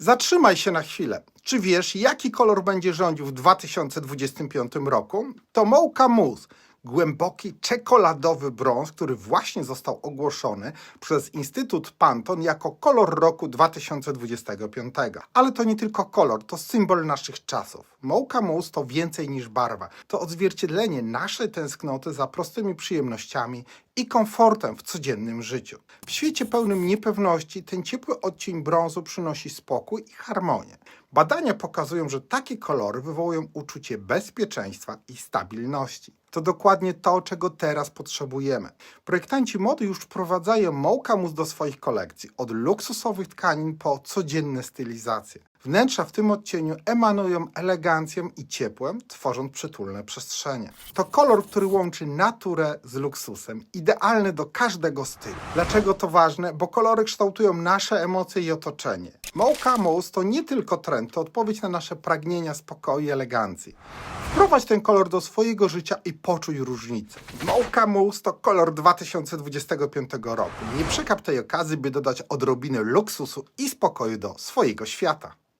Zatrzymaj się na chwilę. Czy wiesz, jaki kolor będzie rządził w 2025 roku? To Mocha Mousse, głęboki czekoladowy brąz, który właśnie został ogłoszony przez Instytut Pantone jako kolor roku 2025. Ale to nie tylko kolor, to symbol naszych czasów. Mocha Mousse to więcej niż barwa. To odzwierciedlenie naszej tęsknoty za prostymi przyjemnościami i komfortem w codziennym życiu. W świecie pełnym niepewności ten ciepły odcień brązu przynosi spokój i harmonię. Badania pokazują, że takie kolory wywołują uczucie bezpieczeństwa i stabilności. To dokładnie to, czego teraz potrzebujemy. Projektanci mody już wprowadzają Mocha Mousse do swoich kolekcji, od luksusowych tkanin po codzienne stylizacje. Wnętrza w tym odcieniu emanują elegancją i ciepłem, tworząc przytulne przestrzenie. To kolor, który łączy naturę z luksusem, idealny do każdego stylu. Dlaczego to ważne? Bo kolory kształtują nasze emocje i otoczenie. Mocha Mousse to nie tylko trend, to odpowiedź na nasze pragnienia spokoju i elegancji. Wprowadź ten kolor do swojego życia i poczuj różnicę. Mocha Mousse to kolor 2025 roku. Nie przekap tej okazji, by dodać odrobinę luksusu i spokoju do swojego świata.